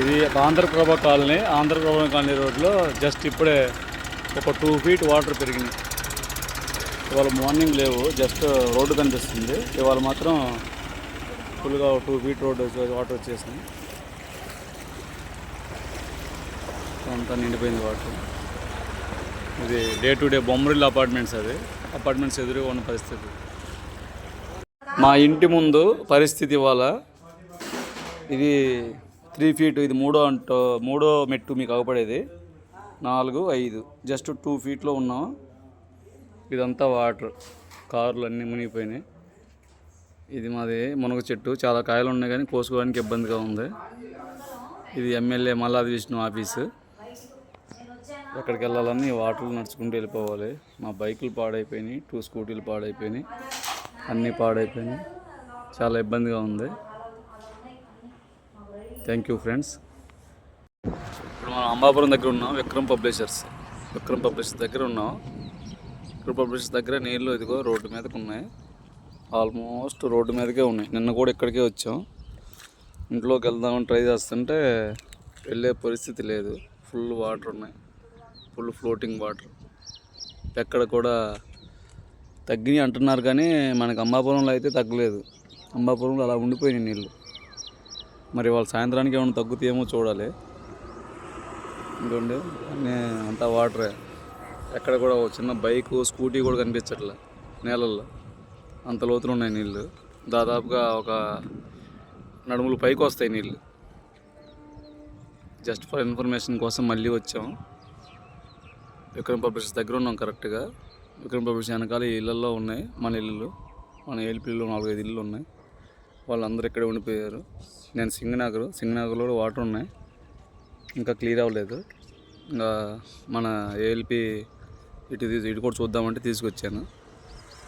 ఇది Andhraprabha colony Andhraprabha colony రోడ్లో just ఇప్పుడే ఒక టూ ఫీట్ వాటర్ పెరిగింది. ఇవాళ మార్నింగ్ లేవు జస్ట్ రోడ్డు కనిపిస్తుంది. ఇవాళ మాత్రం ఫుల్గా టూ ఫీట్ రోడ్డు వాటర్ వచ్చేసింది. అంతా నిండిపోయింది వాటర్ ఇది day to day Bommarillu apartments అది. అపార్ట్మెంట్స్ ఎదురుగా ఉన్న పరిస్థితి. మా ఇంటి ముందు పరిస్థితి ఇవాళ. ఇది త్రీ ఫీట్ ఇది మూడో అంటో మూడో మెట్టు మీకు అగపడేది నాలుగు ఐదు. జస్ట్ టూ ఫీట్లో ఉన్నాం. ఇదంతా వాటర్. కార్లు అన్నీ మునిగిపోయినాయి. ఇది మాది మునగ చెట్టు. చాలా కాయలు ఉన్నాయి కానీ కోసుకోవడానికి ఇబ్బందిగా ఉంది. ఇది ఎమ్మెల్యే మల్లాది విష్ణు ఆఫీసు. ఎక్కడికి వెళ్ళాలని వాటర్లు నడుచుకుంటూ వెళ్ళిపోవాలి. మా బైకులు పాడైపోయినాయి. టూ స్కూటీలు పాడైపోయినాయి. అన్నీ పాడైపోయినాయి. చాలా ఇబ్బందిగా ఉంది. థ్యాంక్ యూ ఫ్రెండ్స్ ఇప్పుడు మనం అంబాపురం దగ్గర ఉన్నాం. విక్రమ్ పబ్లిషర్స్. విక్రమ్ పబ్లిషర్స్ దగ్గర ఉన్నాం. విక్రమ్ బ్రిడ్జ్ దగ్గర నీళ్ళు ఇదిగో రోడ్డు మీదకి ఉన్నాయి ఆల్మోస్ట్ రోడ్డు మీదకే ఉన్నాయి. నిన్న కూడా ఇక్కడికే వచ్చాం. ఇంట్లోకి వెళ్దామని ట్రై చేస్తుంటే వెళ్ళే పరిస్థితి లేదు. ఫుల్ వాటర్ ఉన్నాయి. Full floating water. ఎక్కడ కూడా తగ్గినాయి అంటున్నారు కానీ మనకి అంబాపురంలో అయితే తగ్గలేదు. అంబాపురంలో అలా ఉండిపోయినాయి నీళ్ళు మరి వాళ్ళ సాయంత్రానికి ఏమైనా తగ్గుతాయేమో చూడాలి. ఇంకోండి అన్నీ అంతా వాటరే. ఎక్కడ కూడా ఒక చిన్న బైక్ స్కూటీ కూడా కనిపించట్లే నేలల్లో. అంత లోతులు ఉన్నాయి నీళ్ళు దాదాపుగా ఒక నడుములు పైకి వస్తాయి నీళ్ళు జస్ట్ ఫర్ ఇన్ఫర్మేషన్ కోసం మళ్ళీ వచ్చాం. విక్రమ్ పబ్లిషర్స్ దగ్గర ఉన్నాం కరెక్ట్గా విక్రమ్ పబ్లిషర్స్ వెనకాల ఈ ఇళ్ళల్లో ఉన్నాయి మన ఇల్లు మన ఏలిపిల్లిలో నాలుగైదు ఇల్లు ఉన్నాయి. వాళ్ళందరూ ఇక్కడే ఉండిపోయారు. నేను సింగనగర్ సింగనాగర్లో కూడా వాటర్ ఉన్నాయి. ఇంకా క్లియర్ అవ్వలేదు. ఇంకా మన ఏఎల్పి ఇటు తీసి ఇటు కూడా చూద్దామంటే తీసుకొచ్చాను.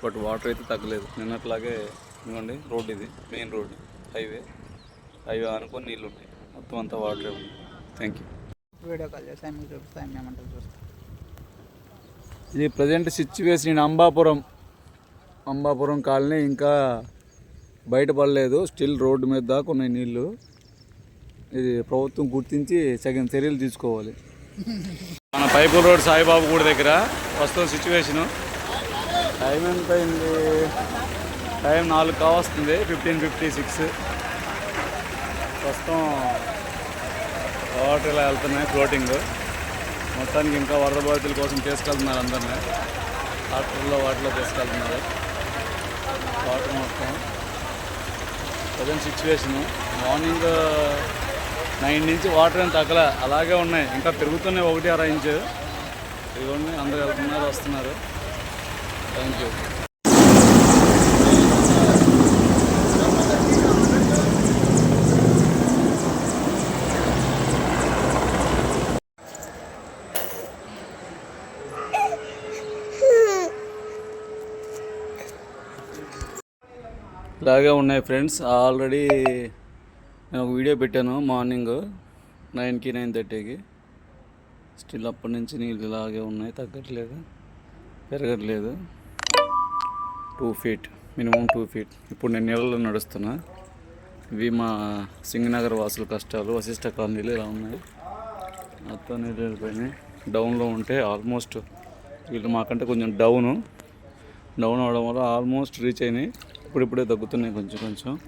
బట్ వాటర్ అయితే తగ్గలేదు. నిన్నట్లాగే ఇదిగోండి రోడ్ ఇది మెయిన్ రోడ్ హైవే. హైవే అనుకొని నీళ్ళు ఉన్నాయి మొత్తం అంతా వాటరే ఉంది. థ్యాంక్ యూ వీడియో కాల్ చేస్తాను మీకు చూపిస్తాను ఏమంటారు చూస్తాను ఇది present situation Ambapuram. Ambapuram colony ఇంకా బయటపడలేదు. స్టిల్ రోడ్డు మీద దాకా ఉన్నాయి నీళ్ళు. ఇది ప్రభుత్వం గుర్తించి సగం చర్యలు తీసుకోవాలి. మన పైపూర్ రోడ్ సాయిబాబు గుడి దగ్గర ప్రస్తుతం సిచ్యువేషను. టైం ఎంత అయింది టైం నాలుగు కావస్తుంది ఫిఫ్టీన్ ఫిఫ్టీ సిక్స్. ప్రస్తుతం వాటర్ ఇలా వెళ్తున్నాయి ఫ్లోటింగ్. మొత్తానికి ఇంకా వరద బాధితుల కోసం తీసుకెళ్తున్నారు అందరినీ. ట్రాక్టర్లో వాటిలో తీసుకెళ్తున్నారు. వాటర్ మొత్తం. Present situation. మార్నింగ్ నైన్ నుంచి వాటర్ ఏం తగ్గలే అలాగే ఉన్నాయి. ఇంకా పెరుగుతున్నాయి ఒకటి అర ఇంచు. ఇదిగోండి అందరూ వెళ్తున్నారు వస్తున్నారు. థ్యాంక్ యూ ఇలాగే ఉన్నాయి ఫ్రెండ్స్ ఆల్రెడీ నేను ఒక వీడియో పెట్టాను మార్నింగ్ నైన్కి నైన్ థర్టీకి. స్టిల్ అప్పటి నుంచి నీళ్ళు ఇలాగే ఉన్నాయి తగ్గట్లేదు పెరగట్లేదు. Two feet minimum two feet. ఇప్పుడు నేను నీళ్ళలో నడుస్తున్నా. ఇవి మా సింగనగర్ వాసుల కష్టాలు వశిష్ట కాలనీలు ఇలా ఉన్నాయి. మొత్తం నీళ్ళు వెళ్ళిపోయినాయి. డౌన్లో ఉంటే ఆల్మోస్ట్ వీళ్ళు మాకంటే కొంచెం డౌను. డౌన్ అవడం వల్ల ఆల్మోస్ట్ రీచ్ అయినాయి. ఇప్పుడిప్పుడే తగ్గుతున్నాయి కొంచెం కొంచెం.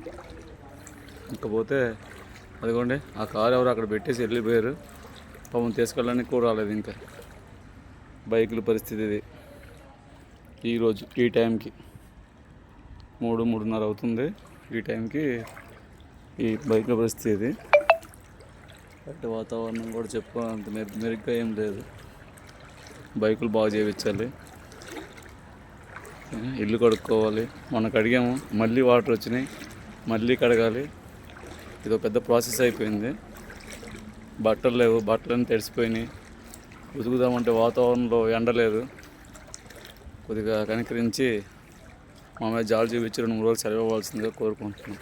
ఇంకపోతే అదిగోండి ఆ కారు ఎవరు అక్కడ పెట్టేసి వెళ్ళిపోయారు. పాపం తీసుకెళ్ళడానికి కూడా రాలేదు ఇంకా. బైకుల పరిస్థితి ఇది. ఈరోజు ఈ టైంకి మూడు మూడున్నర అవుతుంది. ఈ టైంకి ఈ బైకుల పరిస్థితి ఇది. బయట వాతావరణం కూడా చెప్పుకోవాలంత అంత మెరు మెరుగ్గా ఏం లేదు. బైకులు బాగు చేయించాలి ఇల్లు కడుక్కోవాలి. మొన్న కడిగాము మళ్ళీ వాటర్ వచ్చినాయి మళ్ళీ కడగాలి. ఇది ఒక పెద్ద ప్రాసెస్ అయిపోయింది. బట్టలు లేవు బట్టలన్నీ తడిసిపోయినాయి ఉతుకుదామంటే వాతావరణంలో ఎండ లేదు కొద్దిగా కనికరించి మా మీద జాలు చూపించి రెండు మూడు రోజులు సెలవు ఇవ్వాల్సిందిగా కోరుకుంటున్నాం.